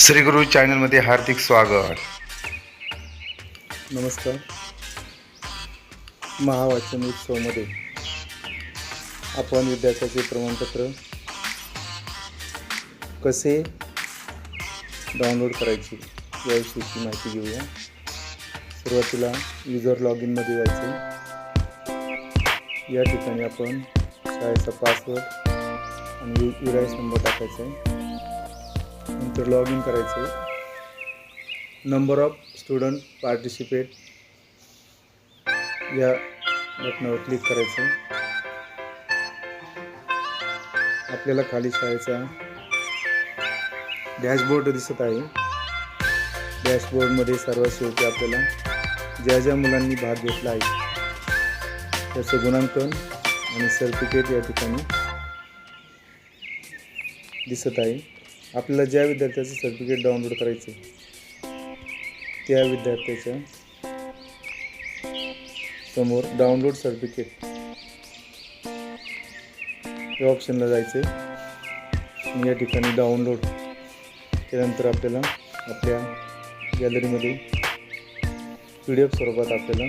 श्री गुरु चॅनलमध्ये हार्दिक स्वागत. नमस्कार. महावाचन उत्सवमध्ये आपण विद्यार्थ्याचे प्रमाणपत्र कसे डाउनलोड करायचे याविषयीची माहिती घेऊया. सुरुवातीला युजर लॉग इनमध्ये जायचे. या ठिकाणी आपण शाळेचा पासवर्ड आणि यू युराईस नंबर टाकायचा आहे. नंतर लॉग इन करायचं आहे नंबर ऑफ स्टुडंट पार्टिसिपेट या बटनावर क्लिक करायचं आपल्याला खाली शाळेचा डॅशबोर्ड दिसत आहे. डॅशबोर्डमध्ये सर्वात शेवटी आपल्याला ज्या ज्या मुलांनी भाग घेतला आहे त्याचं गुणांकन आणि सर्टिफिकेट या ठिकाणी दिसत आहे. आपल्याला ज्या विद्यार्थ्याचं सर्टिफिकेट डाउनलोड करायचे त्या विद्यार्थ्याच्या समोर डाउनलोड सर्टिफिकेट या ऑप्शनला जायचे या ठिकाणी डाउनलोड त्यानंतर आपल्याला आपल्या गॅलरीमध्ये पी डी एफ स्वरूपात आपल्याला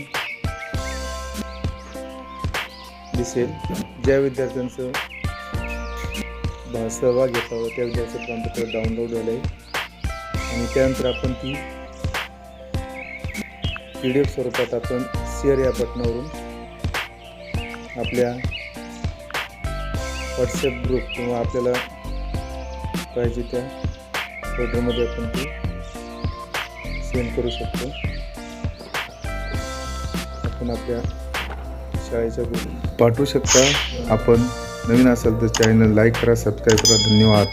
दिसेल. ज्या विद्यार्थ्यांचं सहभाग घेतला होता त्या विद्यार्थ्याचं प्रमाणपत्र डाउनलोड झालं आहे आणि त्यानंतर आपण ती पी डी एफ स्वरूपात आपण शेअर या बटनावरून आपल्या व्हॉट्सअप ग्रुप किंवा आपल्याला पाहिजे त्या फोटोमध्ये आपण ती सेंड करू शकतो. आपण आपल्या शाळेच्या ग्रुप पाठवू शकता. आपण नवीन असाल तर चॅनल लाईक करा सबस्क्राईब करा. धन्यवाद.